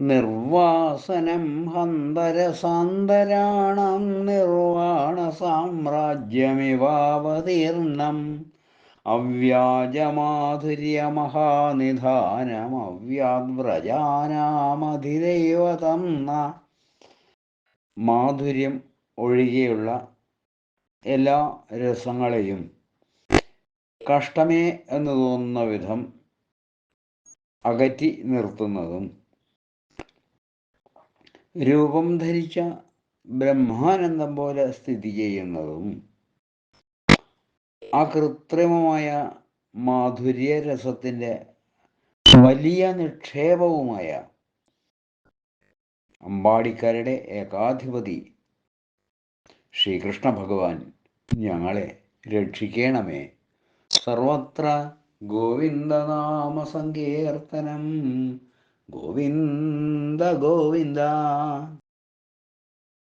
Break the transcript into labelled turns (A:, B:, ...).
A: നിർവാസനം ഹന്തരസാന്തരാണം നിർവാണ സാമ്രാജ്യമിവാവതീർണം അവ്യാജമാധുര്യമഹാനിധാനമവ്യാദ്വ്രജാനാമധിദൈവതം മാധുര്യം ഒഴികെയുള്ള എല്ലാ രസങ്ങളെയും കഷ്ടമേ എന്ന് തോന്നുന്ന വിധം അകറ്റി നിർത്തുന്നതും രൂപം ധരിച്ച ബ്രഹ്മാനന്ദം പോലെ സ്ഥിതി ചെയ്യുന്നതും ആ കൃത്രിമമായ മാധുര്യരസത്തിന്റെ വലിയ നിക്ഷേപവുമായ അമ്പാടിക്കാരുടെ ഏകാധിപതി ശ്രീകൃഷ്ണ ഭഗവാൻ ഞങ്ങളെ രക്ഷിക്കണമേ. സർവത്ര ഗോവിന്ദനാമ സങ്കീർത്തനം ഗോവിന്ദ ഗോവിന്ദ.